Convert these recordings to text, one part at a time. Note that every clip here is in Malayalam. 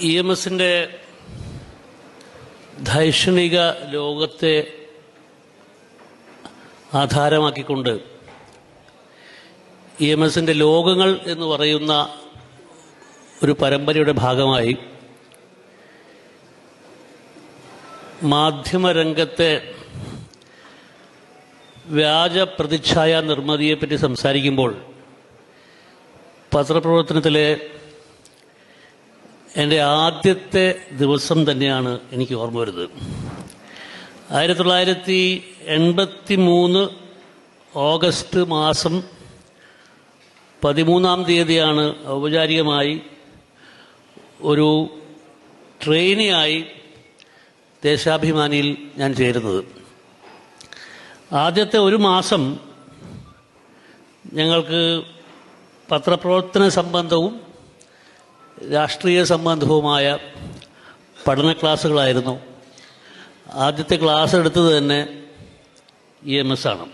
ഇ എം എസിന്റെ ധൈഷണിക ലോകത്തെ ആധാരമാക്കിക്കൊണ്ട് ഇ എം എസിന്റെ ലോകങ്ങൾ എന്ന് പറയുന്ന ഒരു പരമ്പരയുടെ ഭാഗമായി മാധ്യമരംഗത്തെ വ്യാജ പ്രതിച്ഛായ നിർമ്മിതിയെപ്പറ്റി സംസാരിക്കുമ്പോൾ പത്രപ്രവർത്തനത്തിലെ എന്റെ ആദ്യത്തെ ദിവസം തന്നെയാണ് എനിക്ക് ഓർമ്മ വരുന്നത്. ആയിരത്തി തൊള്ളായിരത്തി എൺപത്തി മൂന്ന് ഓഗസ്റ്റ് മാസം പതിമൂന്നാം തീയതിയാണ് ഔപചാരികമായി ഒരു ട്രെയിനിയായി ദേശാഭിമാനിയിൽ ഞാൻ ചേരുന്നത്. ആദ്യത്തെ ഒരു മാസം ഞങ്ങൾക്ക് പത്രപ്രവർത്തന സംബന്ധവും രാഷ്ട്രീയ സംബന്ധവുമായ പഠന ക്ലാസ്സുകളായിരുന്നു. ആദ്യത്തെ ക്ലാസ് എടുത്തത് തന്നെ ഇ എം എസ് ആണ്.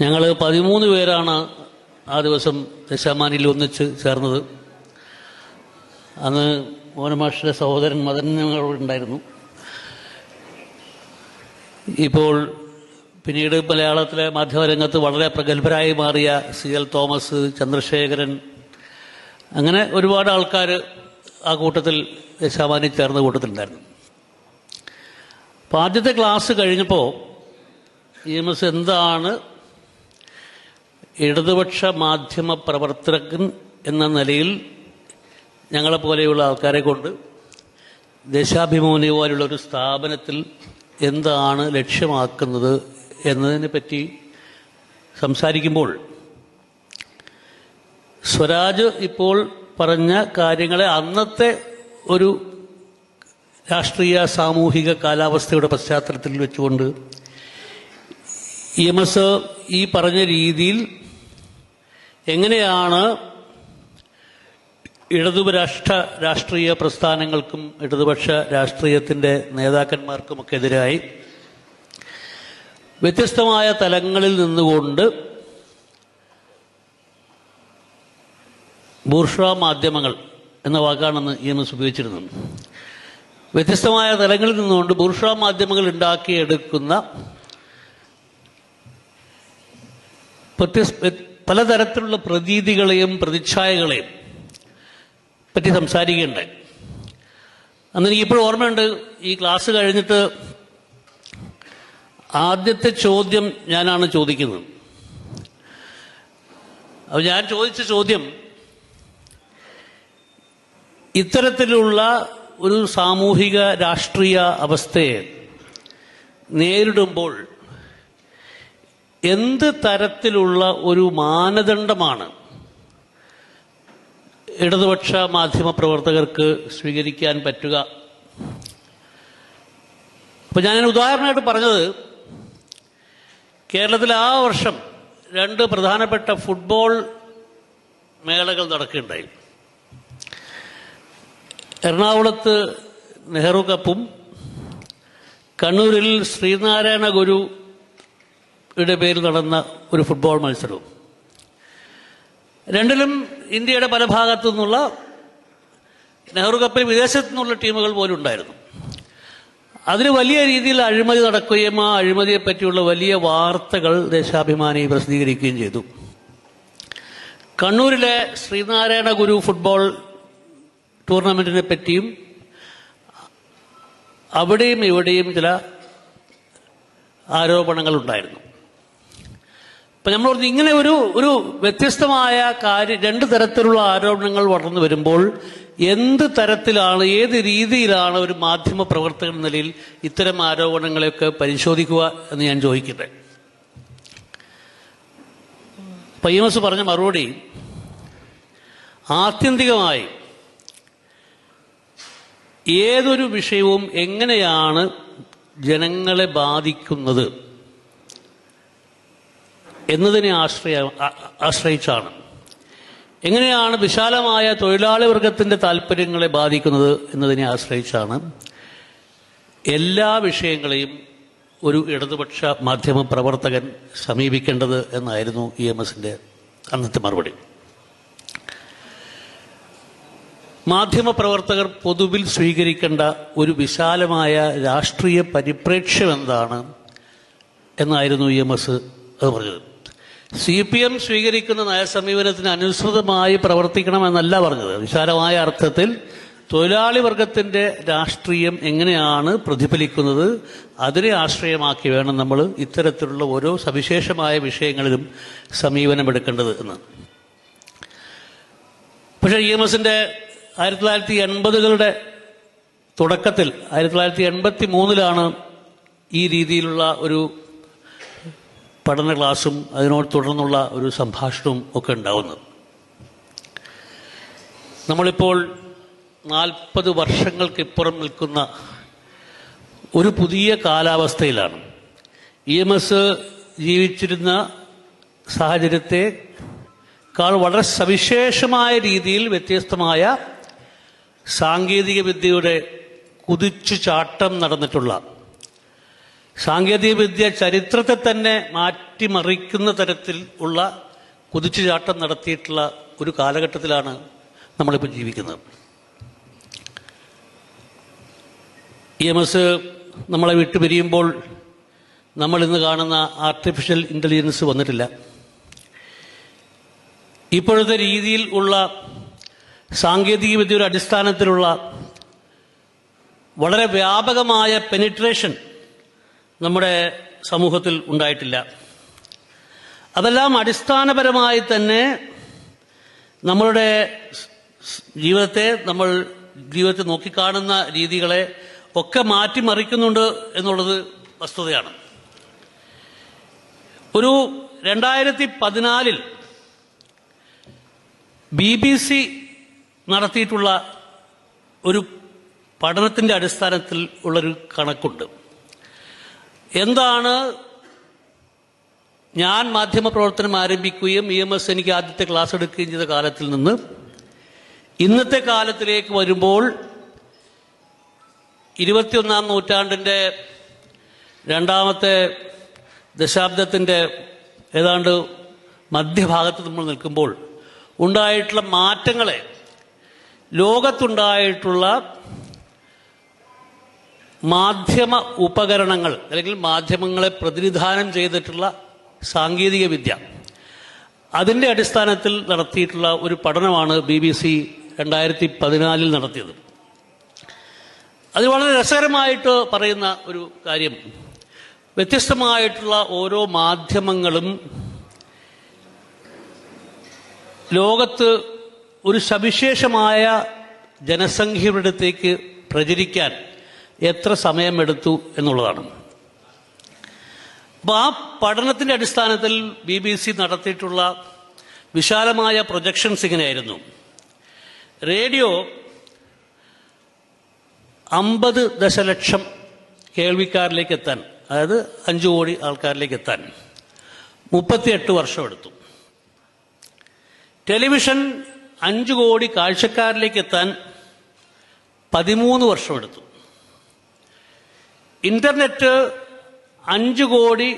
ഞങ്ങൾ പതിമൂന്ന് പേരാണ് ആ ദിവസം ദശാമാനിയിൽ ഒന്നിച്ച് ചേർന്നത്. അന്ന് മോനമാഷിന്റെ സഹോദരൻ മദൻ ഞങ്ങളുണ്ടായിരുന്നു ഇപ്പോൾ പിന്നീട് മലയാളത്തിലെ മാധ്യമരംഗത്ത് വളരെ പ്രഗത്ഭരായി മാറിയ സി എൽ തോമസ് ചന്ദ്രശേഖരൻ അങ്ങനെ ഒരുപാട് ആൾക്കാർ ആ കൂട്ടത്തിൽ ദശാമാനി ചേർന്ന കൂട്ടത്തിലുണ്ടായിരുന്നു. അപ്പോൾ ആദ്യത്തെ ക്ലാസ് കഴിഞ്ഞപ്പോൾ ഇ എം എസ് എന്താണ് ഇടതുപക്ഷ മാധ്യമ പ്രവർത്തകൻ എന്ന നിലയിൽ ഞങ്ങളെപ്പോലെയുള്ള ആൾക്കാരെ കൊണ്ട് ദേശാഭിമാനി പോലുള്ള ഒരു സ്ഥാപനത്തിൽ എന്താണ് ലക്ഷ്യമാക്കുന്നത് എന്നതിനെ പറ്റി സംസാരിക്കുമ്പോൾ സ്വരാജ് ഇപ്പോൾ പറഞ്ഞ കാര്യങ്ങളെ അന്നത്തെ ഒരു രാഷ്ട്രീയ സാമൂഹിക കാലാവസ്ഥയുടെ പശ്ചാത്തലത്തിൽ വെച്ചുകൊണ്ട് ഇ എം എസ് ഈ പറഞ്ഞ രീതിയിൽ എങ്ങനെയാണ് ഇടതുപരാഷ്ട്ര രാഷ്ട്രീയ പ്രസ്ഥാനങ്ങൾക്കും ഇടതുപക്ഷ രാഷ്ട്രീയത്തിന്റെ നേതാക്കന്മാർക്കുമൊക്കെ എതിരായി വ്യത്യസ്തമായ തലങ്ങളിൽ നിന്നുകൊണ്ട് ബൂർഷ്വ മാധ്യമങ്ങൾ എന്ന വാക്കാണെന്ന് ഇ എം എസ് ഉപയോഗിച്ചിരുന്നത് വ്യത്യസ്തമായ തലങ്ങളിൽ നിന്നുകൊണ്ട് ബൂർഷാ മാധ്യമങ്ങൾ ഉണ്ടാക്കിയെടുക്കുന്ന പലതരത്തിലുള്ള പ്രതീതികളെയും പ്രതിച്ഛായകളെയും പറ്റി സംസാരിക്കുകയുണ്ടായി അന്ന് എനിക്കിപ്പോഴും ഓർമ്മയുണ്ട് ഈ ക്ലാസ് കഴിഞ്ഞിട്ട് ആദ്യത്തെ ചോദ്യം ഞാനാണ് ചോദിക്കുന്നത്. അപ്പോൾ ഞാൻ ചോദിച്ച ചോദ്യം ഇത്തരത്തിലുള്ള ഒരു സാമൂഹിക രാഷ്ട്രീയ അവസ്ഥയെ നേരിടുമ്പോൾ എന്ത് തരത്തിലുള്ള ഒരു മാനദണ്ഡമാണ് ഇടതുപക്ഷ മാധ്യമ പ്രവർത്തകർക്ക് സ്വീകരിക്കാൻ പറ്റുക? അപ്പം ഞാൻ ഉദാഹരണമായിട്ട് പറഞ്ഞത് കേരളത്തിൽ ആ വർഷം രണ്ട് പ്രധാനപ്പെട്ട ഫുട്ബോൾ മേളകൾ നടക്കുകയുണ്ടായി. എറണാകുളത്ത് നെഹ്റു കപ്പും കണ്ണൂരിൽ ശ്രീനാരായണ ഗുരുയുടെ പേരിൽ നടന്ന ഒരു ഫുട്ബോൾ മത്സരവും. രണ്ടിലും ഇന്ത്യയുടെ പല ഭാഗത്തു നിന്നുള്ള നെഹ്റു കപ്പിൽ വിദേശത്തു നിന്നുള്ള ടീമുകൾ പോലും ഉണ്ടായിരുന്നു. അതിന് വലിയ രീതിയിൽ അഴിമതി നടക്കുകയും ആ അഴിമതിയെ പറ്റിയുള്ള വലിയ വാർത്തകൾ ദേശാഭിമാനി പ്രസിദ്ധീകരിക്കുകയും ചെയ്തു. കണ്ണൂരിലെ ശ്രീനാരായണ ഗുരു ഫുട്ബോൾ ടൂർണമെന്റിനെ പറ്റിയും അവിടെയും ഇവിടെയും ചില ആരോപണങ്ങൾ ഉണ്ടായിരുന്നു അപ്പൊ നമ്മൾ പറഞ്ഞു ഇങ്ങനെ ഒരു ഒരു വ്യത്യസ്തമായ കാര്യം രണ്ട് തരത്തിലുള്ള ആരോപണങ്ങൾ വളർന്നു വരുമ്പോൾ എന്ത് തരത്തിലാണ് ഏത് രീതിയിലാണ് ഒരു മാധ്യമ പ്രവർത്തകൻ നിലയിൽ ഇത്തരം ആരോപണങ്ങളെയൊക്കെ പരിശോധിക്കുക എന്ന് ഞാൻ ചോദിക്കട്ടെ. പയ്യമസ് പറഞ്ഞ മറുപടി ആത്യന്തികമായി ഏതൊരു വിഷയവും എങ്ങനെയാണ് ജനങ്ങളെ ബാധിക്കുന്നത് എന്നതിനെ ആശ്രയ ആശ്രയിച്ചാണ്. എങ്ങനെയാണ് വിശാലമായ തൊഴിലാളി വർഗത്തിന്റെ താല്പര്യങ്ങളെ ബാധിക്കുന്നത് എന്നതിനെ ആശ്രയിച്ചാണ്. എല്ലാ വിഷയങ്ങളെയും ഒരു ഇടതുപക്ഷ മാധ്യമ പ്രവർത്തകൻ സമീപിക്കേണ്ടത് എന്നായിരുന്നു ഇ എം എസിന്റെ അന്നത്തെ മറുപടി. മാധ്യമപ്രവർത്തകർ പൊതുവിൽ സ്വീകരിക്കേണ്ട ഒരു വിശാലമായ രാഷ്ട്രീയ പരിപ്രേക്ഷ്യം എന്താണ് എന്നായിരുന്നു ഇ എം എസ് അത് പറഞ്ഞത്. സി പി എം സ്വീകരിക്കുന്ന നയസമീപനത്തിന് അനുസൃതമായി പ്രവർത്തിക്കണമെന്നല്ല പറഞ്ഞത്. വിശാലമായ അർത്ഥത്തിൽ തൊഴിലാളി വർഗത്തിന്റെ രാഷ്ട്രീയം എങ്ങനെയാണ് പ്രതിഫലിക്കുന്നത് അതിനെ ആശ്രയമാക്കി വേണം നമ്മൾ ഇത്തരത്തിലുള്ള ഓരോ സവിശേഷമായ വിഷയങ്ങളിലും സമീപനമെടുക്കേണ്ടത് എന്ന്. പക്ഷേ ഇ എം എസിന്റെ ആയിരത്തി തൊള്ളായിരത്തി എൺപതുകളുടെ തുടക്കത്തിൽ ആയിരത്തി തൊള്ളായിരത്തി എൺപത്തി മൂന്നിലാണ് ഈ രീതിയിലുള്ള ഒരു പഠന ക്ലാസ്സും അതിനോട് തുടർന്നുള്ള ഒരു സംഭാഷണവും ഒക്കെ ഉണ്ടാവുന്നത്. നമ്മളിപ്പോൾ നാൽപ്പത് വർഷങ്ങൾക്കിപ്പുറം നിൽക്കുന്ന ഒരു പുതിയ കാലാവസ്ഥയിലാണ്. ഇ എം എസ് ജീവിച്ചിരുന്ന സാഹചര്യത്തെക്കാൾ വളരെ സവിശേഷമായ രീതിയിൽ വ്യത്യസ്തമായ സാങ്കേതിക വിദ്യയുടെ കുതിച്ചു ചാട്ടം നടന്നിട്ടുള്ള സാങ്കേതിക വിദ്യ ചരിത്രത്തെ തന്നെ മാറ്റിമറിക്കുന്ന തരത്തിൽ ഉള്ള കുതിച്ചുചാട്ടം നടത്തിയിട്ടുള്ള ഒരു കാലഘട്ടത്തിലാണ് നമ്മളിപ്പോൾ ജീവിക്കുന്നത്. ഇ എം എസ് നമ്മളെ വിട്ടു പിരിയുമ്പോൾ നമ്മൾ ഇന്ന് കാണുന്ന ആർട്ടിഫിഷ്യൽ ഇന്റലിജൻസ് വന്നിട്ടില്ല. ഇപ്പോഴത്തെ രീതിയിൽ ഉള്ള സാങ്കേതിക വിദ്യയുടെ അടിസ്ഥാനത്തിലുള്ള വളരെ വ്യാപകമായ പെനിട്രേഷൻ നമ്മുടെ സമൂഹത്തിൽ ഉണ്ടായിട്ടില്ല. അതെല്ലാം അടിസ്ഥാനപരമായി തന്നെ നമ്മളുടെ ജീവിതത്തെ നമ്മൾ ജീവിതത്തെ നോക്കിക്കാണുന്ന രീതികളെ ഒക്കെ മാറ്റിമറിക്കുന്നുണ്ട് എന്നുള്ളത് വസ്തുതയാണ്. ഒരു രണ്ടായിരത്തി പതിനാലിൽ ബി ബി സി നടത്തിയിട്ടുള്ള ഒരു പഠനത്തിന്റെ അടിസ്ഥാനത്തിൽ ഉള്ളൊരു കണക്കുണ്ട്. എന്താണ് ഞാൻ മാധ്യമപ്രവർത്തനം ആരംഭിക്കുകയും ഇ എം എസ് എനിക്ക് ആദ്യത്തെ ക്ലാസ് എടുക്കുകയും ചെയ്ത കാലത്തിൽ നിന്ന് ഇന്നത്തെ കാലത്തിലേക്ക് വരുമ്പോൾ ഇരുപത്തിയൊന്നാം നൂറ്റാണ്ടിന്റെ രണ്ടാമത്തെ ദശാബ്ദത്തിന്റെ ഏതാണ്ട് മധ്യഭാഗത്ത് നമ്മൾ നിൽക്കുമ്പോൾ ഉണ്ടായിട്ടുള്ള മാറ്റങ്ങളെ ലോകത്തുണ്ടായിട്ടുള്ള മാധ്യമ ഉപകരണങ്ങൾ അല്ലെങ്കിൽ മാധ്യമങ്ങളെ പ്രതിനിധാനം ചെയ്തിട്ടുള്ള സാങ്കേതിക വിദ്യ. അതിന്റെ അടിസ്ഥാനത്തിൽ നടത്തിയിട്ടുള്ള ഒരു പഠനമാണ് ബി ബി സി രണ്ടായിരത്തി പതിനാലിൽ നടത്തിയത്. അത് വളരെ രസകരമായിട്ട് പറയുന്ന ഒരു കാര്യം. വ്യത്യസ്തമായിട്ടുള്ള ഓരോ മാധ്യമങ്ങളും ലോകത്ത് ഒരു സവിശേഷമായ ജനസംഖ്യയുടെ അടുത്തേക്ക് പ്രചരിക്കാൻ എത്ര സമയമെടുത്തു എന്നുള്ളതാണ്. അപ്പോൾ ആ പഠനത്തിന്റെ അടിസ്ഥാനത്തിൽ ബി ബി സി നടത്തിയിട്ടുള്ള വിശാലമായ പ്രൊജക്ഷൻസ് ഇങ്ങനെയായിരുന്നു. റേഡിയോ അമ്പത് ദശലക്ഷം കേൾവിക്കാരിലേക്ക് എത്താൻ അതായത് അഞ്ചു കോടി ആൾക്കാരിലേക്ക് എത്താൻ മുപ്പത്തിയെട്ട് വർഷം എടുത്തു ടെലിവിഷൻ അഞ്ചു കോടി കാഴ്ചക്കാരിലേക്ക് എത്താൻ പതിമൂന്ന് വർഷമെടുത്തു. ഇന്റർനെറ്റ് അഞ്ചു കോടി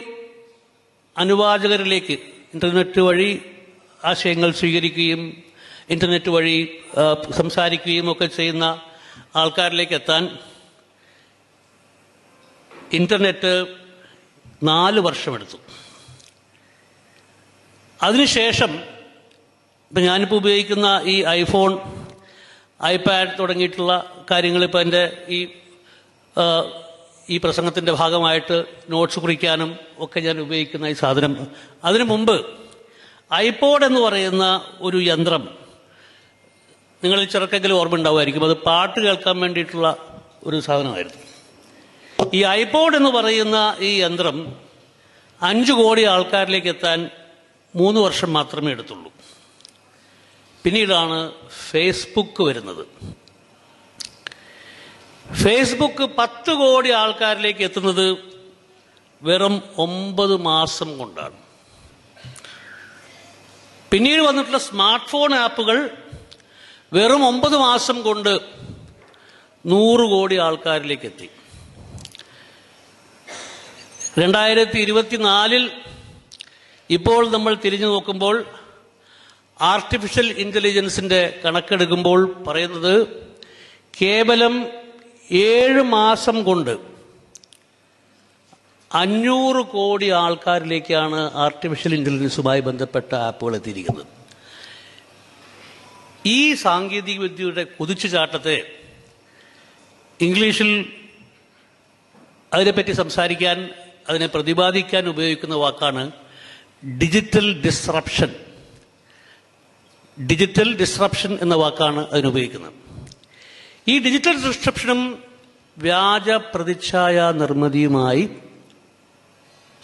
അനുവാചകരിലേക്ക് ഇന്റർനെറ്റ് വഴി ആശയങ്ങൾ സ്വീകരിക്കുകയും ഇന്റർനെറ്റ് വഴി സംസാരിക്കുകയും ഒക്കെ ചെയ്യുന്ന ആൾക്കാരിലേക്ക് എത്താൻ ഇന്റർനെറ്റ് നാല് വർഷമെടുത്തു. അതിനുശേഷം ഇപ്പം ഞാനിപ്പോൾ ഉപയോഗിക്കുന്ന ഈ ഐഫോൺ ഐപാഡ് തുടങ്ങിയിട്ടുള്ള കാര്യങ്ങൾ ഇപ്പം എന്റെ ഈ ഈ പ്രസംഗത്തിന്റെ ഭാഗമായിട്ട് നോട്ട്സ് കുറിക്കാനും ഒക്കെ ഞാൻ ഉപയോഗിക്കുന്ന ഈ സാധനം. അതിനു മുമ്പ് ഐപോഡ് എന്ന് പറയുന്ന ഒരു യന്ത്രം നിങ്ങൾ ചെറുക്കെങ്കിലും ഓർമ്മ ഉണ്ടാവുമായിരിക്കും അത് പാട്ട് കേൾക്കാൻ വേണ്ടിയിട്ടുള്ള ഒരു സാധനമായിരുന്നു. ഈ ഐപോഡ് എന്ന് പറയുന്ന ഈ യന്ത്രം അഞ്ചു കോടി ആൾക്കാരിലേക്ക് എത്താൻ മൂന്ന് വർഷം മാത്രമേ എടുത്തുള്ളൂ. പിന്നീടാണ് ഫേസ്ബുക്ക് വരുന്നത്. ഫേസ്ബുക്ക് പത്ത് കോടി ആൾക്കാരിലേക്ക് എത്തുന്നത് വെറും ഒമ്പത് മാസം കൊണ്ടാണ്. പിന്നീട് വന്നിട്ടുള്ള സ്മാർട്ട് ഫോൺ ആപ്പുകൾ വെറും ഒമ്പത് മാസം കൊണ്ട് നൂറ് കോടി ആൾക്കാരിലേക്ക് എത്തി. രണ്ടായിരത്തി ഇരുപത്തിനാലിൽ ഇപ്പോൾ നമ്മൾ തിരിഞ്ഞു നോക്കുമ്പോൾ ആർട്ടിഫിഷ്യൽ ഇന്റലിജൻസിന്റെ കണക്കെടുക്കുമ്പോൾ പറയുന്നത് കേവലം ഏഴ് മാസം കൊണ്ട് അഞ്ഞൂറ് കോടി ആൾക്കാരിലേക്കാണ് ആർട്ടിഫിഷ്യൽ ഇന്റലിജൻസുമായി ബന്ധപ്പെട്ട ആപ്പുകൾ എത്തിയിരിക്കുന്നത്. ഈ സാങ്കേതികവിദ്യയുടെ കുതിച്ചുചാട്ടത്തെ ഇംഗ്ലീഷിൽ അതിനെപ്പറ്റി സംസാരിക്കാൻ അതിനെ പ്രതിപാദിക്കാൻ ഉപയോഗിക്കുന്ന വാക്കാണ് ഡിജിറ്റൽ ഡിസ്റപ്ഷൻ. ഡിജിറ്റൽ ഡിസ്ട്രപ്ഷൻ എന്ന വാക്കാണ് അതിനുപയോഗിക്കുന്നത്. ഈ ഡിജിറ്റൽ ഡിസ്ട്രപ്ഷനും വ്യാജ പ്രതിച്ഛായ നിർമ്മിതിയുമായി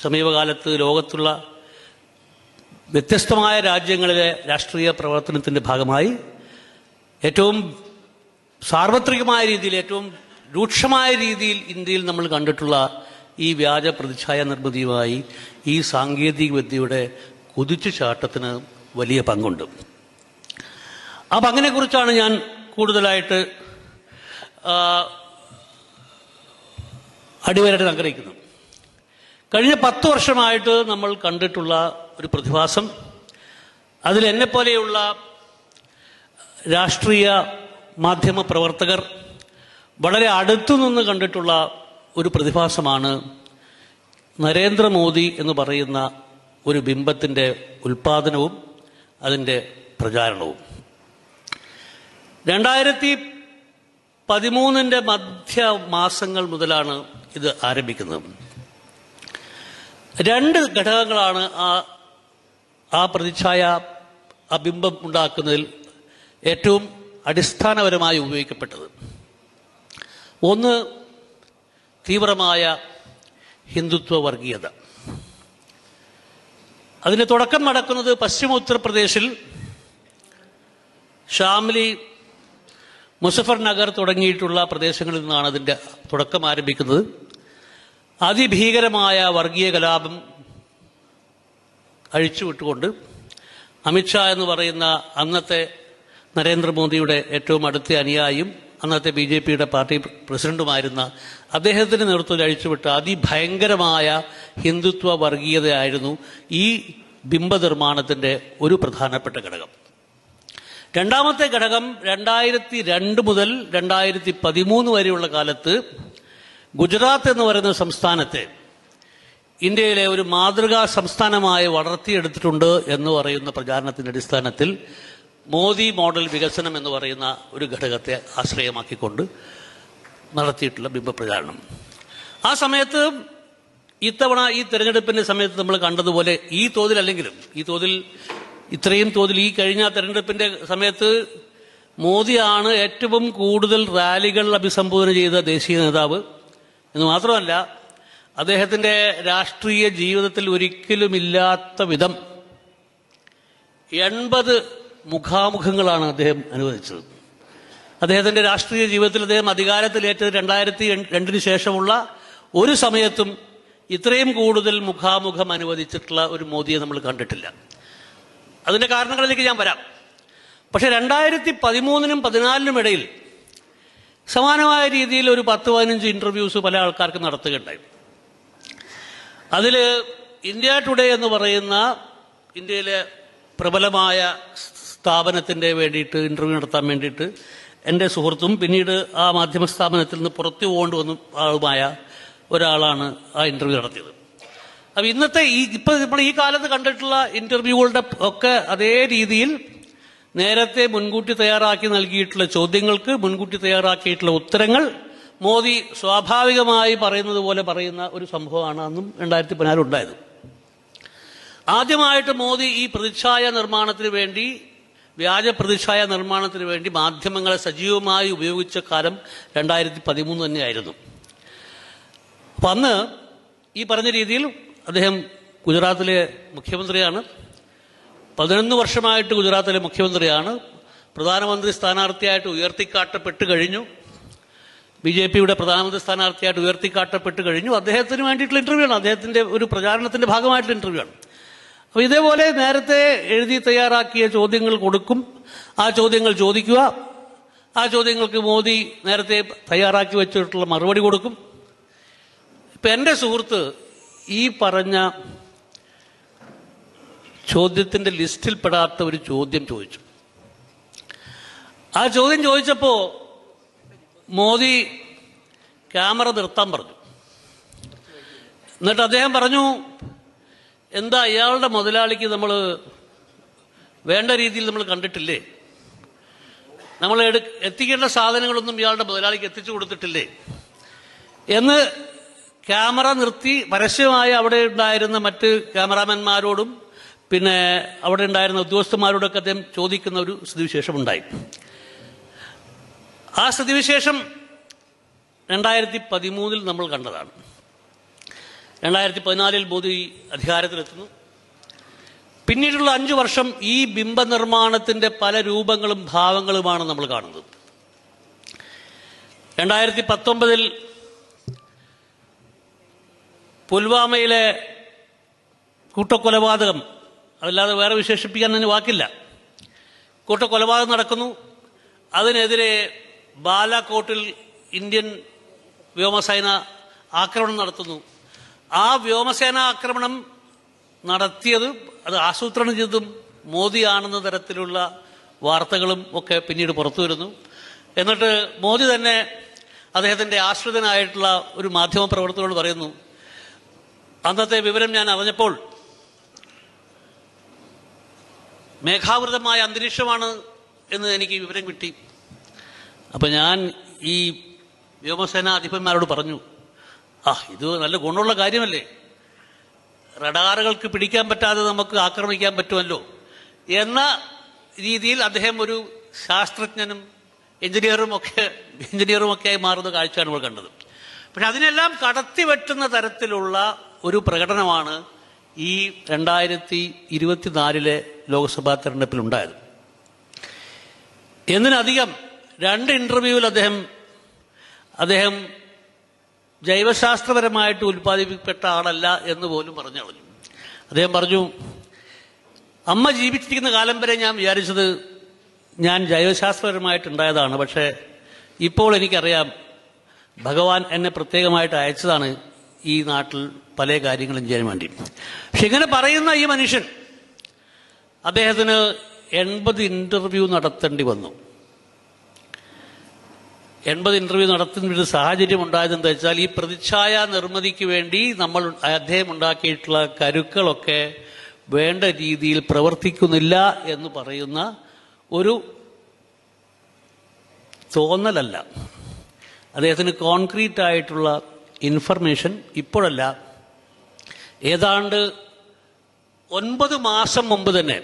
സമീപകാലത്ത് ലോകത്തുള്ള വ്യത്യസ്തമായ രാജ്യങ്ങളിലെ രാഷ്ട്രീയ പ്രവർത്തനത്തിന്റെ ഭാഗമായി ഏറ്റവും സാർവത്രികമായ രീതിയിൽ ഏറ്റവും രൂക്ഷമായ രീതിയിൽ ഇന്ത്യയിൽ നമ്മൾ കണ്ടിട്ടുള്ള ഈ വ്യാജ പ്രതിച്ഛായ നിർമ്മിതിയുമായി ഈ സാങ്കേതിക വിദ്യയുടെ കുതിച്ചു ചാട്ടത്തിന് വലിയ പങ്കുണ്ട്. ആ കുറിച്ചാണ് ഞാൻ കൂടുതലായിട്ട് അടിവരായിട്ട് ആഗ്രഹിക്കുന്നത് കഴിഞ്ഞ പത്ത് വർഷമായിട്ട് നമ്മൾ കണ്ടിട്ടുള്ള ഒരു പ്രതിഭാസം അതിൽ എന്നെപ്പോലെയുള്ള രാഷ്ട്രീയ മാധ്യമ പ്രവർത്തകർ വളരെ അടുത്തു നിന്ന് കണ്ടിട്ടുള്ള ഒരു പ്രതിഭാസമാണ് നരേന്ദ്രമോദി എന്ന് പറയുന്ന ഒരു ബിംബത്തിന്റെ ഉൽപാദനവും അതിന്റെ പ്രചാരണവും. രണ്ടായിരത്തി പതിമൂന്നിന്റെ മധ്യ മാസങ്ങൾ മുതലാണ് ഇത് ആരംഭിക്കുന്നത്. രണ്ട് ഘടകങ്ങളാണ് ആ ആ പ്രതിച്ഛായ അബിംബം ബിംബം ഉണ്ടാക്കുന്നതിൽ ഏറ്റവും അടിസ്ഥാനപരമായി ഉപയോഗിക്കപ്പെട്ടത്. ഒന്ന് തീവ്രമായ ഹിന്ദുത്വ വർഗീയത. അതിന് തുടക്കം നടക്കുന്നത് പശ്ചിമ ഉത്തർപ്രദേശിൽ ഷാംലി മുസഫർ നഗർ തുടങ്ങിയിട്ടുള്ള പ്രദേശങ്ങളിൽ നിന്നാണ് അതിന്റെ തുടക്കം ആരംഭിക്കുന്നത്. അതിഭീകരമായ വർഗീയ കലാപം അഴിച്ചുവിട്ടുകൊണ്ട് അമിത്ഷാ എന്ന് പറയുന്ന അന്നത്തെ നരേന്ദ്രമോദിയുടെ ഏറ്റവും അടുത്ത അനുയായിയും അന്നത്തെ ബി ജെ പിയുടെ പാർട്ടി പ്രസിഡന്റുമായിരുന്ന അദ്ദേഹത്തിന്റെ നേതൃത്വത്തിൽ അഴിച്ചുവിട്ട അതിഭയങ്കരമായ ഹിന്ദുത്വ വർഗീയതയായിരുന്നു ഈ ബിംബനിർമ്മാണത്തിന്റെ ഒരു പ്രധാനപ്പെട്ട ഘടകം. രണ്ടാമത്തെ ഘടകം രണ്ടായിരത്തി രണ്ട് മുതൽ രണ്ടായിരത്തി പതിമൂന്ന് വരെയുള്ള കാലത്ത് ഗുജറാത്ത് എന്ന് പറയുന്ന സംസ്ഥാനത്തെ ഇന്ത്യയിലെ ഒരു മാതൃകാ സംസ്ഥാനമായി വളർത്തിയെടുത്തിട്ടുണ്ട് എന്ന് പറയുന്ന പ്രചാരണത്തിന്റെ അടിസ്ഥാനത്തിൽ മോദി മോഡൽ വികസനം എന്ന് പറയുന്ന ഒരു ഘടകത്തെ ആശ്രയമാക്കിക്കൊണ്ട് നടത്തിയിട്ടുള്ള ബിംബപ്രചാരണം ആ സമയത്ത് ഇത്തവണ ഈ തെരഞ്ഞെടുപ്പിന്റെ സമയത്ത് നമ്മൾ കണ്ടതുപോലെ ഈ തോതിലല്ലെങ്കിലും ഈ തോതിൽ ഇത്രയും തോതിൽ ഈ കഴിഞ്ഞ തെരഞ്ഞെടുപ്പിന്റെ സമയത്ത് മോദിയാണ് ഏറ്റവും കൂടുതൽ റാലികൾ അഭിസംബോധന ചെയ്ത ദേശീയ നേതാവ് എന്ന് മാത്രമല്ല അദ്ദേഹത്തിന്റെ രാഷ്ട്രീയ ജീവിതത്തിൽ ഒരിക്കലും ഇല്ലാത്ത വിധം എൺപത് മുഖാമുഖങ്ങളാണ് അദ്ദേഹം അനുവദിച്ചത്. അദ്ദേഹത്തിന്റെ രാഷ്ട്രീയ ജീവിതത്തിൽ അദ്ദേഹം അധികാരത്തിലേറ്റത് രണ്ടായിരത്തി രണ്ടിന് ശേഷമുള്ള ഒരു സമയത്തും ഇത്രയും കൂടുതൽ മുഖാമുഖം അനുവദിച്ചിട്ടുള്ള ഒരു മോദിയെ നമ്മൾ കണ്ടിട്ടില്ല. അതിന്റെ കാരണങ്ങളിലേക്ക് ഞാൻ വരാം. പക്ഷെ രണ്ടായിരത്തി പതിമൂന്നിനും പതിനാലിനും ഇടയിൽ സമാനമായ രീതിയിൽ ഒരു പത്ത് പതിനഞ്ച് ഇന്റർവ്യൂസ് പല ആൾക്കാർക്ക് നടത്തുകയുണ്ടായി. അതിൽ ഇന്ത്യ ടുഡേ എന്ന് പറയുന്ന ഇന്ത്യയിലെ പ്രബലമായ സ്ഥാപനത്തിന്റെ വേണ്ടിയിട്ട് ഇന്റർവ്യൂ നടത്താൻ വേണ്ടിയിട്ട് എന്റെ സുഹൃത്തും പിന്നീട് ആ മാധ്യമ സ്ഥാപനത്തിൽ നിന്ന് പുറത്തു പോകേണ്ടി വന്ന ആളുമായ ഒരാളാണ് ആ ഇന്റർവ്യൂ നടത്തിയത്. അപ്പൊ ഇന്നത്തെ ഈ ഇപ്പൊ നമ്മൾ ഈ കാലത്ത് കണ്ടിട്ടുള്ള ഇന്റർവ്യൂകളുടെ ഒക്കെ അതേ രീതിയിൽ നേരത്തെ മുൻകൂട്ടി തയ്യാറാക്കി നൽകിയിട്ടുള്ള ചോദ്യങ്ങൾക്ക് മുൻകൂട്ടി തയ്യാറാക്കിയിട്ടുള്ള ഉത്തരങ്ങൾ മോദി സ്വാഭാവികമായി പറയുന്നത് പോലെ പറയുന്ന ഒരു സംഭവമാണ് അന്നും രണ്ടായിരത്തി പതിനാല് ഉണ്ടായത്. ആദ്യമായിട്ട് മോദി ഈ പ്രതിച്ഛായ നിർമ്മാണത്തിന് വേണ്ടി വ്യാജ പ്രതിച്ഛായ നിർമ്മാണത്തിന് വേണ്ടി മാധ്യമങ്ങളെ സജീവമായി ഉപയോഗിച്ച കാലം രണ്ടായിരത്തി പതിമൂന്ന് തന്നെയായിരുന്നു. അപ്പം അന്ന് ഈ പറഞ്ഞ രീതിയിൽ അദ്ദേഹം ഗുജറാത്തിലെ മുഖ്യമന്ത്രിയാണ്. പതിനൊന്ന് വർഷമായിട്ട് ഗുജറാത്തിലെ മുഖ്യമന്ത്രിയാണ്. പ്രധാനമന്ത്രി സ്ഥാനാർത്ഥിയായിട്ട് ഉയർത്തിക്കാട്ടപ്പെട്ട് കഴിഞ്ഞു. ബി ജെ പിയുടെ പ്രധാനമന്ത്രി സ്ഥാനാർത്ഥിയായിട്ട് ഉയർത്തിക്കാട്ടപ്പെട്ട് കഴിഞ്ഞു. അദ്ദേഹത്തിന് വേണ്ടിയിട്ടുള്ള ഇന്റർവ്യൂ ആണ്. അദ്ദേഹത്തിന്റെ ഒരു പ്രചാരണത്തിന്റെ ഭാഗമായിട്ടുള്ള ഇന്റർവ്യൂ ആണ്. അപ്പോൾ ഇതേപോലെ നേരത്തെ എഴുതി തയ്യാറാക്കിയ ചോദ്യങ്ങൾ കൊടുക്കും. ആ ചോദ്യങ്ങൾ ചോദിക്കുക. ആ ചോദ്യങ്ങൾക്ക് മോദി നേരത്തെ തയ്യാറാക്കി വെച്ചിട്ടുള്ള മറുപടി കൊടുക്കും. ഇപ്പൊ എന്റെ സുഹൃത്ത് ഈ പറഞ്ഞ ചോദ്യത്തിന്റെ ലിസ്റ്റിൽ പെടാത്ത ഒരു ചോദ്യം ചോദിച്ചു. ആ ചോദ്യം ചോദിച്ചപ്പോ മോദി ക്യാമറ നിർത്താൻ പറഞ്ഞു. എന്നിട്ട് അദ്ദേഹം പറഞ്ഞു എന്താ ഇയാളുടെ മുതലാളിക്ക് നമ്മൾ വേണ്ട രീതിയിൽ നമ്മൾ കണ്ടിട്ടില്ലേ? നമ്മൾ എടു എത്തിക്കേണ്ട സാധനങ്ങളൊന്നും ഇയാളുടെ മുതലാളിക്ക് എത്തിച്ചു കൊടുത്തിട്ടില്ലേ? എന്ന് ക്യാമറ നിർത്തി പരസ്യമായി അവിടെ ഉണ്ടായിരുന്ന മറ്റ് ക്യാമറാമാൻമാരോടും പിന്നെ അവിടെ ഉണ്ടായിരുന്ന ഉദ്യോഗസ്ഥന്മാരോടൊക്കെ അദ്ദേഹം ചോദിക്കുന്ന ഒരു സ്ഥിതിവിശേഷം ഉണ്ടായി. ആ സ്ഥിതിവിശേഷം രണ്ടായിരത്തി പതിമൂന്നിൽ നമ്മൾ കണ്ടതാണ്. രണ്ടായിരത്തി പതിനാലിൽ മോദി അധികാരത്തിലെത്തുന്നു. പിന്നീടുള്ള അഞ്ചു വർഷം ഈ ബിംബനിർമ്മാണത്തിന്റെ പല രൂപങ്ങളും ഭാവങ്ങളുമാണ് നമ്മൾ കാണുന്നത്. രണ്ടായിരത്തി പത്തൊമ്പതിൽ പുൽവാമയിലെ കൂട്ടക്കൊലപാതകം അതല്ലാതെ വേറെ വിശേഷിപ്പിക്കാൻ തന്നെ വാക്കില്ല. കൂട്ടക്കൊലപാതകം നടക്കുന്നു. അതിനെതിരെ ബാലാക്കോട്ടിൽ ഇന്ത്യൻ വ്യോമസേന ആക്രമണം നടത്തുന്നു. ആ വ്യോമസേന ആക്രമണം നടത്തിയത് അത് ആസൂത്രണം ചെയ്തതും മോദിയാണെന്ന തരത്തിലുള്ള വാർത്തകളും ഒക്കെ പിന്നീട് പുറത്തു വരുന്നു. എന്നിട്ട് മോദി തന്നെ അദ്ദേഹത്തിന്റെ ആശ്രിതനായിട്ടുള്ള ഒരു മാധ്യമ പ്രവർത്തകരോട് പറയുന്നു അന്നത്തെ വിവരം ഞാൻ അറിഞ്ഞപ്പോൾ മേഘാവൃതമായ അന്തരീക്ഷമാണ് എന്ന് എനിക്ക് വിവരം കിട്ടി. അപ്പൊ ഞാൻ ഈ വ്യോമസേനാധിപന്മാരോട് പറഞ്ഞു ആ ഇത് നല്ല ഗുണമുള്ള കാര്യമല്ലേ? റഡാറുകൾക്ക് പിടിക്കാൻ പറ്റാതെ നമുക്ക് ആക്രമിക്കാൻ പറ്റുമല്ലോ? എന്ന രീതിയിൽ അദ്ദേഹം ഒരു ശാസ്ത്രജ്ഞനും എഞ്ചിനീയറും ഒക്കെ എഞ്ചിനീയറും ഒക്കെ ആയി മാറുന്ന കാഴ്ചയാണ് നമ്മൾ കണ്ടത്. പക്ഷെ അതിനെല്ലാം കടത്തി വെട്ടുന്ന തരത്തിലുള്ള ഒരു പ്രകടനമാണ് ഈ രണ്ടായിരത്തി ഇരുപത്തിനാലിലെ ലോക്സഭാ തെരഞ്ഞെടുപ്പിൽ ഉണ്ടായത്. എന്നതിനധികം രണ്ട് ഇന്റർവ്യൂവിൽ അദ്ദേഹം അദ്ദേഹം ജൈവശാസ്ത്രപരമായിട്ട് ഉൽപ്പാദിപ്പിക്കപ്പെട്ട ആളല്ല എന്ന് പോലും പറഞ്ഞു. കളഞ്ഞു അദ്ദേഹം പറഞ്ഞു അമ്മ ജീവിച്ചിരിക്കുന്ന കാലം വരെ ഞാൻ വിചാരിച്ചത് ഞാൻ ജൈവശാസ്ത്രപരമായിട്ടുണ്ടായതാണ്. പക്ഷേ ഇപ്പോൾ എനിക്കറിയാം ഭഗവാൻ എന്നെ പ്രത്യേകമായിട്ട് അയച്ചതാണ് ഈ നാട്ടിൽ പല കാര്യങ്ങളും ചെയ്യാൻ വേണ്ടി. പക്ഷെ ഇങ്ങനെ പറയുന്ന ഈ മനുഷ്യൻ അദ്ദേഹത്തിന് എൺപത് ഇന്റർവ്യൂ നടത്തേണ്ടി വന്നു. എൺപത് ഇന്റർവ്യൂ നടത്തുന്ന ഒരു സാഹചര്യം ഉണ്ടായതെന്ന് വെച്ചാൽ ഈ പ്രതിച്ഛായ നിർമ്മിതിക്ക് വേണ്ടി നമ്മൾ അദ്ദേഹം ഉണ്ടാക്കിയിട്ടുള്ള കരുക്കളൊക്കെ വേണ്ട രീതിയിൽ പ്രവർത്തിക്കുന്നില്ല എന്ന് പറയുന്ന ഒരു തോന്നലല്ല. അദ്ദേഹത്തിന് കോൺക്രീറ്റ് ആയിട്ടുള്ള ഇൻഫർമേഷൻ ഇപ്പോഴല്ല. ഏതാണ്ട് ഒൻപത് മാസം മുമ്പ് തന്നെ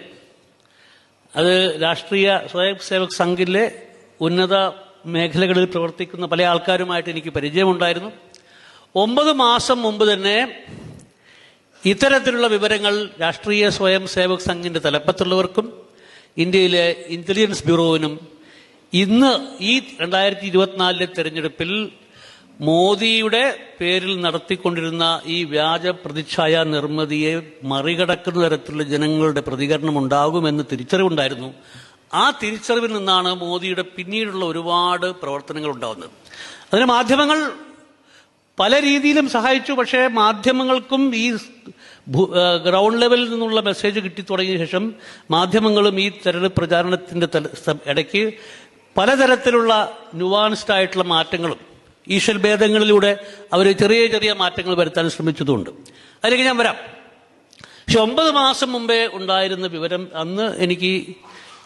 അത് രാഷ്ട്രീയ സ്വയം സേവക് സംഘിലെ ഉന്നത മേഖലകളിൽ പ്രവർത്തിക്കുന്ന പല ആൾക്കാരുമായിട്ട് എനിക്ക് പരിചയമുണ്ടായിരുന്നു. ഒമ്പത് മാസം മുമ്പ് തന്നെ ഇത്തരത്തിലുള്ള വിവരങ്ങൾ രാഷ്ട്രീയ സ്വയം സേവക് സംഘിന്റെ തലപ്പത്തുള്ളവർക്കും ഇന്ത്യയിലെ ഇന്റലിജൻസ് ബ്യൂറോവിനും ഇന്ന് ഈ രണ്ടായിരത്തി ഇരുപത്തിനാലിലെ തെരഞ്ഞെടുപ്പിൽ മോദിയുടെ പേരിൽ നടത്തിക്കൊണ്ടിരുന്ന ഈ വ്യാജ പ്രതിച്ഛായ നിർമ്മിതിയെ മറികടക്കുന്ന തരത്തിലുള്ള ജനങ്ങളുടെ പ്രതികരണം ഉണ്ടാകുമെന്ന് തിരിച്ചറിവുണ്ടായിരുന്നു. ആ തിരിച്ചറിവിൽ നിന്നാണ് മോദിയുടെ പിന്നീടുള്ള ഒരുപാട് പ്രവർത്തനങ്ങൾ ഉണ്ടാകുന്നത്. അതിന് മാധ്യമങ്ങൾ പല രീതിയിലും സഹായിച്ചു. പക്ഷേ മാധ്യമങ്ങൾക്കും ഈ ഗ്രൗണ്ട് ലെവലിൽ നിന്നുള്ള മെസ്സേജ് കിട്ടി തുടങ്ങിയ ശേഷം മാധ്യമങ്ങളും ഈ തെരഞ്ഞെടുപ്പ് പ്രചാരണത്തിന്റെ ഇടയ്ക്ക് പലതരത്തിലുള്ള ന്യൂവാൻസ്ഡ് ആയിട്ടുള്ള മാറ്റങ്ങളും ഈശ്വൽ ഭേദങ്ങളിലൂടെ അവർ ചെറിയ ചെറിയ മാറ്റങ്ങൾ വരുത്താൻ ശ്രമിച്ചതുകൊണ്ട് അതിലേക്ക് ഞാൻ വരാം. പക്ഷെ ഒമ്പത് മാസം മുമ്പേ ഉണ്ടായിരുന്ന വിവരം അന്ന് എനിക്ക്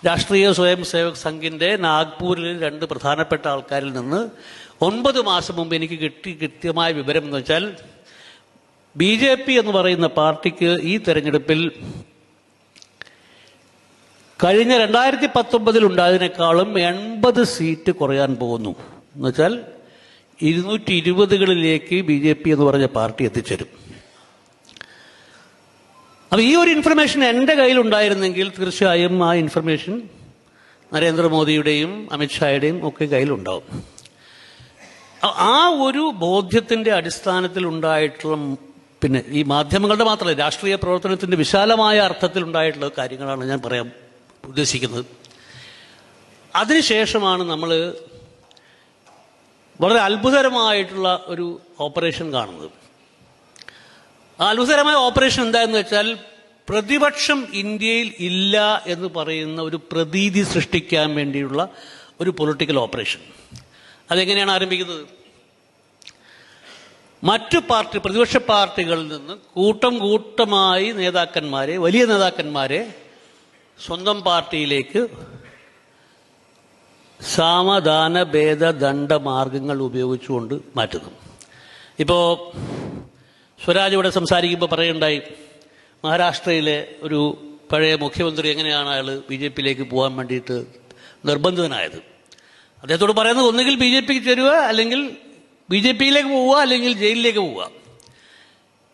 രാഷ്ട്രീയ സ്വയം സേവക് സംഘിന്റെ നാഗ്പൂരിൽ രണ്ട് പ്രധാനപ്പെട്ട ആൾക്കാരിൽ നിന്ന് ഒൻപത് മാസം മുമ്പ് എനിക്ക് കിട്ടി കൃത്യമായ വിവരം എന്ന് വെച്ചാൽ ബി ജെ പി എന്ന് പറയുന്ന പാർട്ടിക്ക് ഈ തെരഞ്ഞെടുപ്പിൽ കഴിഞ്ഞ രണ്ടായിരത്തി പത്തൊമ്പതിൽ ഉണ്ടായതിനേക്കാളും എൺപത് സീറ്റ് കുറയാൻ പോകുന്നു. എന്നുവെച്ചാൽ ഇരുന്നൂറ്റി ഇരുപതുകളിലേക്ക് ബി ജെ പി എന്ന് പറഞ്ഞ പാർട്ടി എത്തിച്ചേരും. അപ്പൊ ഈ ഒരു ഇൻഫർമേഷൻ എന്റെ കയ്യിലുണ്ടായിരുന്നെങ്കിൽ തീർച്ചയായും ആ ഇൻഫർമേഷൻ നരേന്ദ്രമോദിയുടെയും അമിത്ഷായുടെയും ഒക്കെ കയ്യിലുണ്ടാവും. ആ ഒരു ബോധ്യത്തിന്റെ അടിസ്ഥാനത്തിൽ ഉണ്ടായിട്ടുള്ള പിന്നെ ഈ മാധ്യമങ്ങളുടെ മാത്രമല്ല രാഷ്ട്രീയ പ്രവർത്തനത്തിന്റെ വിശാലമായ അർത്ഥത്തിൽ ഉണ്ടായിട്ടുള്ള കാര്യങ്ങളാണ് ഞാൻ പറയാൻ ഉദ്ദേശിക്കുന്നത്. അതിനുശേഷമാണ് നമ്മൾ വളരെ അത്ഭുതകരമായിട്ടുള്ള ഒരു ഓപ്പറേഷൻ കാണുന്നത്. ആ അത്ഭുതകരമായ ഓപ്പറേഷൻ എന്തായെന്ന് വെച്ചാൽ പ്രതിപക്ഷം ഇന്ത്യയിൽ ഇല്ല എന്ന് പറയുന്ന ഒരു പ്രതീതി സൃഷ്ടിക്കാൻ വേണ്ടിയുള്ള ഒരു പൊളിറ്റിക്കൽ ഓപ്പറേഷൻ. അതെങ്ങനെയാണ് ആരംഭിക്കുന്നത്? മറ്റു പാർട്ടി പ്രതിപക്ഷ പാർട്ടികളിൽ നിന്ന് കൂട്ടം കൂട്ടമായി നേതാക്കന്മാരെ വലിയ നേതാക്കന്മാരെ സ്വന്തം പാർട്ടിയിലേക്ക് സാമദാന ഭേദ ദണ്ഡ മാർഗങ്ങൾ ഉപയോഗിച്ചുകൊണ്ട് മാറ്റുന്നു. ഇപ്പോൾ സ്വരാജ് ഇവിടെ സംസാരിക്കുമ്പോൾ പറയുണ്ടായി മഹാരാഷ്ട്രയിലെ ഒരു പഴയ മുഖ്യമന്ത്രി എങ്ങനെയാണ് അയാൾ ബി ജെ പിയിലേക്ക് പോകാൻ വേണ്ടിയിട്ട് നിർബന്ധിതനായത്? അദ്ദേഹത്തോട് പറയുന്നത് ഒന്നുകിൽ ബി ജെ പിക്ക് ചേരുക അല്ലെങ്കിൽ ബി ജെ പിയിലേക്ക് പോവുക അല്ലെങ്കിൽ ജയിലിലേക്ക് പോവുക.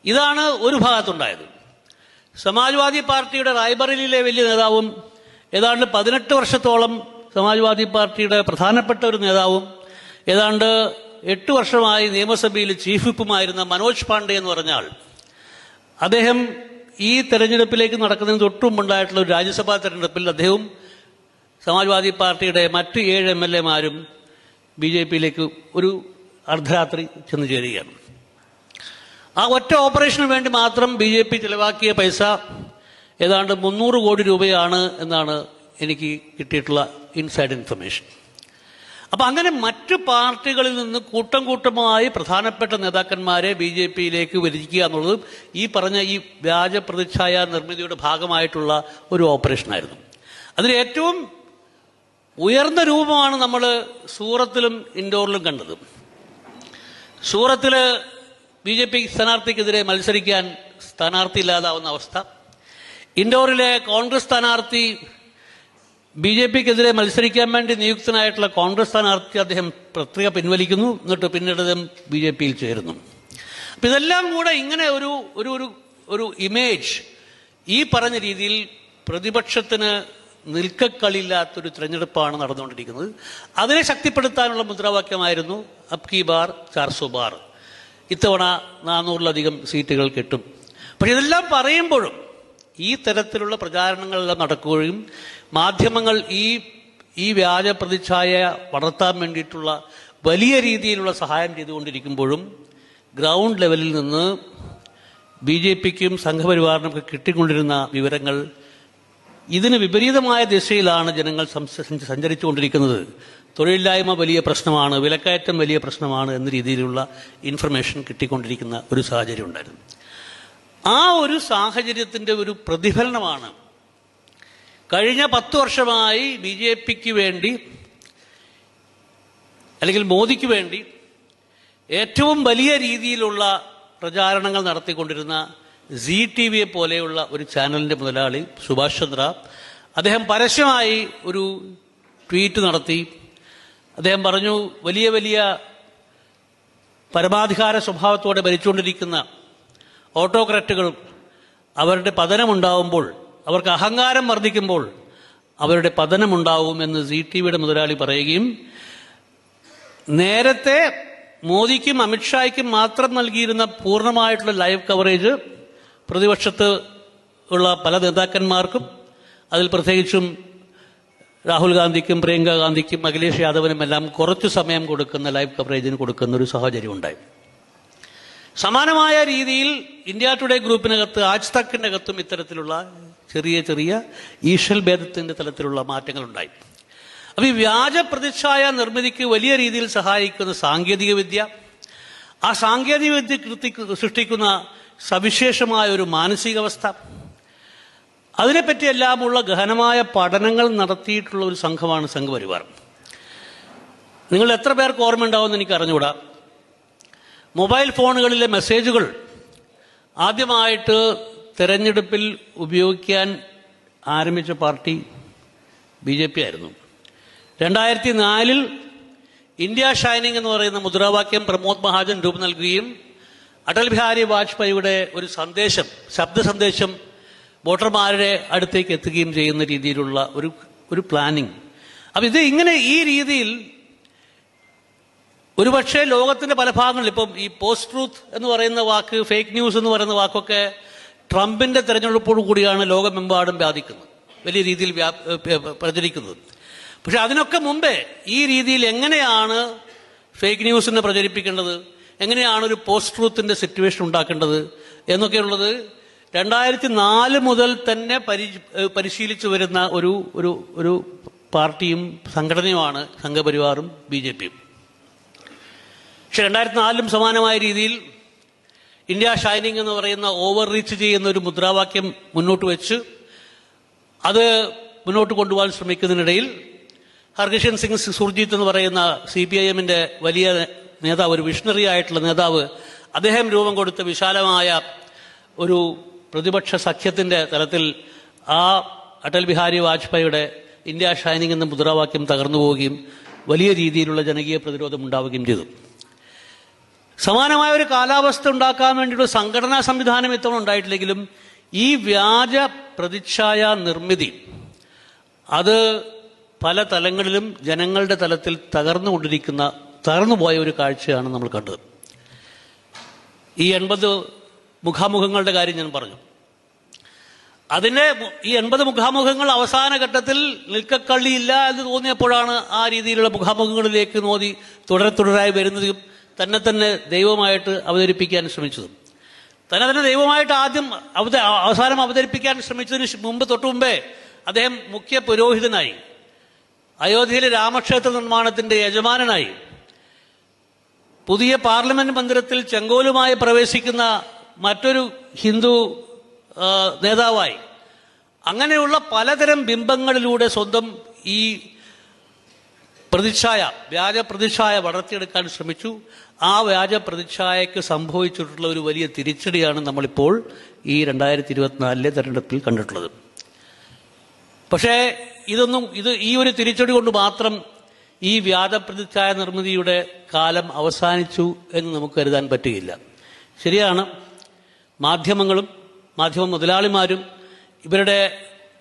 ഇതാണ് ഒരു ഭാഗത്തുണ്ടായത്. സമാജ്വാദി പാർട്ടിയുടെ റായ്ബറേലിയിലെ വലിയ നേതാവും ഏതാണ്ട് പതിനെട്ട് വർഷത്തോളം സമാജ്വാദി പാർട്ടിയുടെ പ്രധാനപ്പെട്ട ഒരു നേതാവും ഏതാണ്ട് എട്ട് വർഷമായി നിയമസഭയിൽ ചീഫ് വിപ്പുമായിരുന്ന മനോജ് പാണ്ഡെ എന്ന് പറഞ്ഞാൽ അദ്ദേഹം ഈ തെരഞ്ഞെടുപ്പിലേക്ക് നടക്കുന്നതിന് തൊട്ടുമുണ്ടായിട്ടുള്ള ഒരു രാജ്യസഭാ തെരഞ്ഞെടുപ്പിൽ അദ്ദേഹം സമാജ്വാദി പാർട്ടിയുടെ മറ്റ് ഏഴ് എം എൽ എമാരും ബി ജെ പിയിലേക്ക് ഒരു അർദ്ധരാത്രി ചെന്ന് ചേരുകയാണ്. ആ ഒറ്റ ഓപ്പറേഷന് വേണ്ടി മാത്രം ബി ജെ പി ചിലവാക്കിയ പൈസ ഏതാണ്ട് മുന്നൂറ് കോടി രൂപയാണ് എന്നാണ് എനിക്ക് കിട്ടിയിട്ടുള്ള ഇൻസൈഡ് ഇൻഫർമേഷൻ അപ്പൊ അങ്ങനെ മറ്റു പാർട്ടികളിൽ നിന്ന് കൂട്ടം കൂട്ടമായി പ്രധാനപ്പെട്ട നേതാക്കന്മാരെ ബി ജെ പിയിലേക്ക് വരിക്കുക എന്നുള്ളത് ഈ പറഞ്ഞ ഈ വ്യാജ പ്രതിച്ഛായ നിർമ്മിതിയുടെ ഭാഗമായിട്ടുള്ള ഒരു ഓപ്പറേഷനായിരുന്നു അതിൽ ഏറ്റവും ഉയർന്ന രൂപമാണ് നമ്മൾ സൂറത്തിലും ഇൻഡോറിലും കണ്ടത്. സൂറത്തിൽ ബി ജെ പി സ്ഥാനാർത്ഥിക്കെതിരെ മത്സരിക്കാൻ സ്ഥാനാർത്ഥി ഇല്ലാതാവുന്ന അവസ്ഥ. ഇൻഡോറിലെ കോൺഗ്രസ് സ്ഥാനാർത്ഥി ബി ജെ പിക്കെതിരെ മത്സരിക്കാൻ വേണ്ടി നിയുക്തനായിട്ടുള്ള കോൺഗ്രസ് സ്ഥാനാർത്ഥി അദ്ദേഹം പ്രത്യേക പിൻവലിക്കുന്നു. എന്നിട്ട് പിന്നീട് അദ്ദേഹം ബി ജെ പിയിൽ ചേരുന്നു. അപ്പം ഇതെല്ലാം കൂടെ ഇങ്ങനെ ഒരു ഒരു ഒരു ഒരു ഇമേജ് ഈ പറഞ്ഞ രീതിയിൽ പ്രതിപക്ഷത്തിന് നിൽക്കക്കളില്ലാത്തൊരു തിരഞ്ഞെടുപ്പാണ് നടന്നുകൊണ്ടിരിക്കുന്നത്. അതിനെ ശക്തിപ്പെടുത്താനുള്ള മുദ്രാവാക്യമായിരുന്നു അബ് കി ബാർ ചാർസോ ബാർ. ഇത്തവണ നാനൂറിലധികം സീറ്റുകൾ കിട്ടും. പക്ഷെ ഇതെല്ലാം പറയുമ്പോഴും ഈ തരത്തിലുള്ള പ്രചാരണങ്ങളെല്ലാം നടക്കുകയും മാധ്യമങ്ങൾ ഈ ഈ വ്യാജ പ്രതിച്ഛായ വളർത്താൻ വേണ്ടിയിട്ടുള്ള വലിയ രീതിയിലുള്ള സഹായം ചെയ്തുകൊണ്ടിരിക്കുമ്പോഴും ഗ്രൗണ്ട് ലെവലിൽ നിന്ന് ബി ജെ പിക്കും സംഘപരിവാറിനൊക്കെ കിട്ടിക്കൊണ്ടിരുന്ന വിവരങ്ങൾ ഇതിന് വിപരീതമായ ദിശയിലാണ് ജനങ്ങൾ സഞ്ചരിച്ചുകൊണ്ടിരിക്കുന്നത്. തൊഴിലില്ലായ്മ വലിയ പ്രശ്നമാണ് വിലക്കയറ്റം വലിയ പ്രശ്നമാണ് എന്ന രീതിയിലുള്ള ഇൻഫർമേഷൻ കിട്ടിക്കൊണ്ടിരിക്കുന്ന ഒരു സാഹചര്യം ഉണ്ടായിരുന്നു. ആ ഒരു സാഹചര്യത്തിന്റെ ഒരു പ്രതിഫലനമാണ്. കഴിഞ്ഞ പത്ത് വർഷമായി ബി ജെ പിക്ക് വേണ്ടി അല്ലെങ്കിൽ മോദിക്ക് വേണ്ടി ഏറ്റവും വലിയ രീതിയിലുള്ള പ്രചാരണങ്ങൾ നടത്തിക്കൊണ്ടിരുന്ന സി ടി വിയെ പോലെയുള്ള ഒരു ചാനലിന്റെ മുതലാളി സുഭാഷ് ചന്ദ്ര അദ്ദേഹം പരസ്യമായി ഒരു ട്വീറ്റ് നടത്തി. അദ്ദേഹം പറഞ്ഞു വലിയ വലിയ പരമാധികാര സ്വഭാവത്തോടെ ഭരിച്ചുകൊണ്ടിരിക്കുന്ന ഓട്ടോക്രാറ്റുകൾ അവരുടെ പതനമുണ്ടാവുമ്പോൾ അവർക്ക് അഹങ്കാരം വർദ്ധിക്കുമ്പോൾ അവരുടെ പതനമുണ്ടാവും എന്ന് സി ടി വിയുടെ മുതലാളി പറയുകയും നേരത്തെ മോദിക്കും അമിത്ഷായ്ക്കും മാത്രം നൽകിയിരുന്ന പൂർണമായിട്ടുള്ള ലൈവ് കവറേജ് പ്രതിപക്ഷത്ത് ഉള്ള പല നേതാക്കന്മാർക്കും അതിൽ പ്രത്യേകിച്ചും രാഹുൽ ഗാന്ധിക്കും പ്രിയങ്ക ഗാന്ധിക്കും അഖിലേഷ് യാദവിനും എല്ലാം കുറച്ചു സമയം കൊടുക്കുന്ന ലൈവ് കവറേജിന് കൊടുക്കുന്ന ഒരു സാഹചര്യം ഉണ്ടായി സമാനമായ രീതിയിൽ ഇന്ത്യ ടുഡേ ഗ്രൂപ്പിനകത്ത് ആജ് അകത്തും ഇത്തരത്തിലുള്ള ചെറിയ ചെറിയ ഈശ്വൽ ഭേദത്തിന്റെ തലത്തിലുള്ള മാറ്റങ്ങൾ ഉണ്ടായി അപ്പൊ ഈ വ്യാജ പ്രതിച്ഛായ നിർമ്മിതിക്ക് വലിയ രീതിയിൽ സഹായിക്കുന്ന സാങ്കേതിക വിദ്യ ആ സാങ്കേതിക വിദ്യ സൃഷ്ടിക്കുന്ന സവിശേഷമായ ഒരു മാനസികാവസ്ഥ അതിനെപ്പറ്റിയെല്ലാമുള്ള ഗഹനമായ പഠനങ്ങൾ നടത്തിയിട്ടുള്ള ഒരു സംഘമാണ് സംഘപരിവാർ. നിങ്ങൾ എത്ര പേർക്ക് ഓർമ്മയുണ്ടാവുമെന്ന് എനിക്ക് അറിഞ്ഞുകൂടാ മൊബൈൽ ഫോണുകളിലെ മെസ്സേജുകൾ ആദ്യമായിട്ട് തെരഞ്ഞെടുപ്പിൽ ഉപയോഗിക്കാൻ ആരംഭിച്ച പാർട്ടി ബി ജെ പി ആയിരുന്നു. രണ്ടായിരത്തി നാലിൽ ഇന്ത്യ ഷൈനിങ് എന്ന് പറയുന്ന മുദ്രാവാക്യം പ്രമോദ് മഹാജൻ രൂപം നൽകുകയും അടൽ ബിഹാരി വാജ്പേയിയുടെ ഒരു സന്ദേശം ശബ്ദ സന്ദേശം വോട്ടർമാരുടെ അടുത്തേക്ക് എത്തുകയും ചെയ്യുന്ന രീതിയിലുള്ള ഒരു ഒരു പ്ലാനിങ് അപ്പം ഇത് ഇങ്ങനെ ഈ രീതിയിൽ ഒരുപക്ഷെ ലോകത്തിന്റെ പല ഭാഗങ്ങളിൽ ഇപ്പം ഈ പോസ്റ്റ് ട്രൂത്ത് എന്ന് പറയുന്ന വാക്ക് ഫേക്ക് ന്യൂസ് എന്ന് പറയുന്ന വാക്കൊക്കെ ട്രംപിന്റെ തെരഞ്ഞെടുപ്പോടു കൂടിയാണ് ലോകമെമ്പാടും വ്യാപിക്കുന്നത്. വലിയ രീതിയിൽ പ്രചരിക്കുന്നത്. പക്ഷെ അതിനൊക്കെ മുമ്പേ ഈ രീതിയിൽ എങ്ങനെയാണ് ഫേക്ക് ന്യൂസിനെ പ്രചരിപ്പിക്കേണ്ടത്? എങ്ങനെയാണ് ഒരു പോസ്റ്റ് ട്രൂത്തിന്റെ സിറ്റുവേഷൻ ഉണ്ടാക്കേണ്ടത്? എന്നൊക്കെയുള്ളത് രണ്ടായിരത്തി നാല് മുതൽ തന്നെ പരി പരിശീലിച്ചു വരുന്ന ഒരു ഒരു ഒരു പാർട്ടിയും സംഘടനയുമാണ് സംഘപരിവാറും ബി ജെ പിയും. പക്ഷെ രണ്ടായിരത്തി നാലിലും സമാനമായ രീതിയിൽ ഇന്ത്യ ഷൈനിങ് എന്ന് പറയുന്ന ഓവർ റീച്ച് ചെയ്യുന്ന ഒരു മുദ്രാവാക്യം മുന്നോട്ട് വെച്ച് അത് മുന്നോട്ട് കൊണ്ടുപോകാൻ ശ്രമിക്കുന്നതിനിടയിൽ ഹർകിഷൻ സിംഗ് സുർജിത്ത് എന്ന് പറയുന്ന സി പി ഐ എമ്മിന്റെ വലിയ നേതാവ് ഒരു വിഷണറി ആയിട്ടുള്ള നേതാവ് അദ്ദേഹം രൂപം കൊടുത്ത വിശാലമായ ഒരു പ്രതിപക്ഷ സഖ്യത്തിന്റെ തലത്തിൽ ആ അടൽ ബിഹാരി വാജ്പേയിയുടെ ഇന്ത്യ ഷൈനിങ് എന്ന മുദ്രാവാക്യം തകർന്നു പോവുകയും വലിയ രീതിയിലുള്ള ജനകീയ പ്രതിരോധം ഉണ്ടാവുകയും ചെയ്തു. സമാനമായ ഒരു കാലാവസ്ഥ ഉണ്ടാക്കാൻ വേണ്ടിയുള്ള സംഘടനാ സംവിധാനം ഇത്തവണ ഉണ്ടായിട്ടില്ലെങ്കിലും ഈ വ്യാജ പ്രതിച്ഛായ നിർമ്മിതി അത് പല തലങ്ങളിലും ജനങ്ങളുടെ തലത്തിൽ തകർന്നുകൊണ്ടിരിക്കുന്ന തകർന്നുപോയ ഒരു കാഴ്ചയാണ് നമ്മൾ കണ്ടത്. ഈ എൺപത് മുഖാമുഖങ്ങളുടെ കാര്യം ഞാൻ പറഞ്ഞു. അതിന്റെ ഈ എൺപത് മുഖാമുഖങ്ങൾ അവസാന ഘട്ടത്തിൽ നിൽക്കക്കള്ളിയില്ല എന്ന് തോന്നിയപ്പോഴാണ് ആ രീതിയിലുള്ള മുഖാമുഖങ്ങളിലേക്ക് നോതി തുടരെ തുടരായി വരുന്നതും. തന്നെ തന്നെ ദൈവമായിട്ട് അവതരിപ്പിക്കാൻ ശ്രമിച്ചതും. തന്നെ തന്നെ ദൈവമായിട്ട് ആദ്യം അവത അവസാനം അവതരിപ്പിക്കാൻ ശ്രമിച്ചതിന് മുമ്പ് തൊട്ടു മുമ്പേ അദ്ദേഹം മുഖ്യ പുരോഹിതനായി. അയോധ്യയിലെ രാമക്ഷേത്ര നിർമ്മാണത്തിന്റെ യജമാനനായി. പുതിയ പാർലമെന്റ് മന്ദിരത്തിൽ ചെങ്കോലുമായി പ്രവേശിക്കുന്ന മറ്റൊരു ഹിന്ദു നേതാവായി. അങ്ങനെയുള്ള പലതരം ബിംബങ്ങളിലൂടെ സ്വന്തം ഈ പ്രതിച്ഛായ വ്യാജ പ്രതിച്ഛായ വളർത്തിയെടുക്കാൻ ശ്രമിച്ചു. ആ വ്യാജ പ്രതിച്ഛായക്ക് സംഭവിച്ചിട്ടുള്ള ഒരു വലിയ തിരിച്ചടിയാണ് നമ്മളിപ്പോൾ ഈ രണ്ടായിരത്തി ഇരുപത്തിനാലിലെ തെരഞ്ഞെടുപ്പിൽ കണ്ടിട്ടുള്ളത്. പക്ഷേ ഇതൊന്നും ഇത് ഈ ഒരു തിരിച്ചടി കൊണ്ട് മാത്രം ഈ വ്യാജ പ്രതിച്ഛായ നിർമ്മിതിയുടെ കാലം അവസാനിച്ചു എന്ന് നമുക്ക് കരുതാൻ പറ്റുകയില്ല. ശരിയാണ് മാധ്യമങ്ങളും മാധ്യമ മുതലാളിമാരും ഇവരുടെ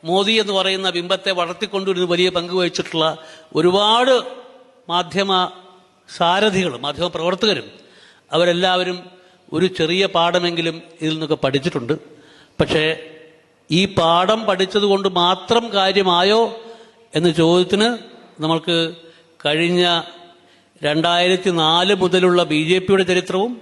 മോദി എന്ന് പറയുന്ന ബിംബത്തെ വളർത്തിക്കൊണ്ടുവരുന്ന വലിയ പങ്ക് വഹിച്ചിട്ടുള്ള ഒരുപാട് മാധ്യമ സാരഥികളും മാധ്യമ പ്രവർത്തകരും അവരെല്ലാവരും ഒരു ചെറിയ പാഠമെങ്കിലും ഇതിൽ നിന്നൊക്കെ പഠിച്ചിട്ടുണ്ട്. പക്ഷേ ഈ പാഠം പഠിച്ചതുകൊണ്ട് മാത്രം കാര്യമായോ എന്ന ചോദ്യത്തിന് നമ്മൾക്ക് കഴിഞ്ഞ രണ്ടായിരത്തി നാല് മുതലുള്ള ബി ജെ പിയുടെ ചരിത്രവും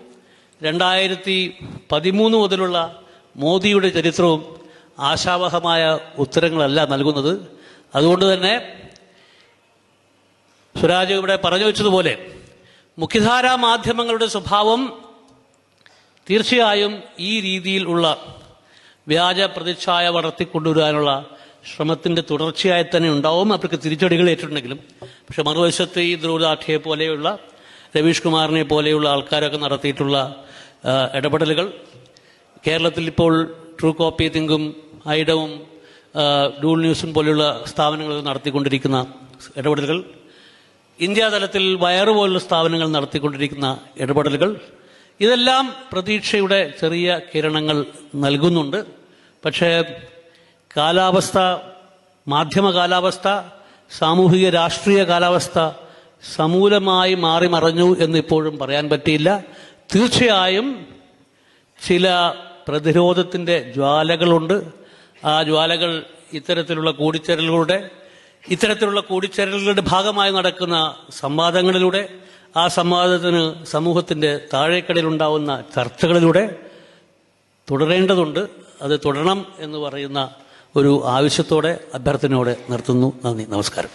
രണ്ടായിരത്തി പതിമൂന്ന് മുതലുള്ള മോദിയുടെ ചരിത്രവും ആശാവഹമായ ഉത്തരങ്ങളല്ല നൽകുന്നത്. അതുകൊണ്ട് തന്നെ സുരാജ് ഇവിടെ പറഞ്ഞു വെച്ചതുപോലെ മുഖ്യധാരാ മാധ്യമങ്ങളുടെ സ്വഭാവം തീർച്ചയായും ഈ രീതിയിൽ ഉള്ള വ്യാജ പ്രതിച്ഛായ വളർത്തിക്കൊണ്ടുവരാനുള്ള ശ്രമത്തിന്റെ തുടർച്ചയായി തന്നെ ഉണ്ടാവും. അവർക്ക് തിരിച്ചടികൾ ഏറ്റിട്ടുണ്ടെങ്കിലും. പക്ഷെ മറുവശത്ത് ഈ ധ്രുവദാഠ്യയെ പോലെയുള്ള രവീഷ് കുമാറിനെ പോലെയുള്ള ആൾക്കാരൊക്കെ നടത്തിയിട്ടുള്ള ഇടപെടലുകൾ കേരളത്തിൽ ഇപ്പോൾ ട്രൂ കോപ്പി തിങ്കും ഐഡവും ഡൂൾ ന്യൂസും പോലെയുള്ള സ്ഥാപനങ്ങൾ നടത്തിക്കൊണ്ടിരിക്കുന്ന ഇടപെടലുകൾ ഇന്ത്യ തലത്തിൽ വയറ് പോലുള്ള സ്ഥാപനങ്ങൾ നടത്തിക്കൊണ്ടിരിക്കുന്ന ഇടപെടലുകൾ ഇതെല്ലാം പ്രതീക്ഷയുടെ ചെറിയ കിരണങ്ങൾ നൽകുന്നുണ്ട്. പക്ഷേ കാലാവസ്ഥ മാധ്യമ കാലാവസ്ഥ സാമൂഹിക രാഷ്ട്രീയ കാലാവസ്ഥ സമൂലമായി മാറി മറഞ്ഞു എന്ന് ഇപ്പോഴും പറയാൻ പറ്റിയില്ല. തീർച്ചയായും ചില പ്രതിരോധത്തിന്റെ ജ്വാലകളുണ്ട്. ആ ജ്വാലകൾ ഇത്തരത്തിലുള്ള കൂടിച്ചേരലുകളുടെ ഇത്തരത്തിലുള്ള കൂടിച്ചേരലുകളുടെ ഭാഗമായി നടക്കുന്ന സംവാദങ്ങളിലൂടെ ആ സംവാദത്തിന് സമൂഹത്തിന്റെ താഴേക്കടയിലുണ്ടാവുന്ന ചർച്ചകളിലൂടെ തുടരേണ്ടതുണ്ട്. അത് തുടരണം എന്ന് പറയുന്ന ഒരു ആവശ്യത്തോടെ അഭ്യർത്ഥനയോടെ നിർത്തുന്നു. നന്ദി. നമസ്കാരം.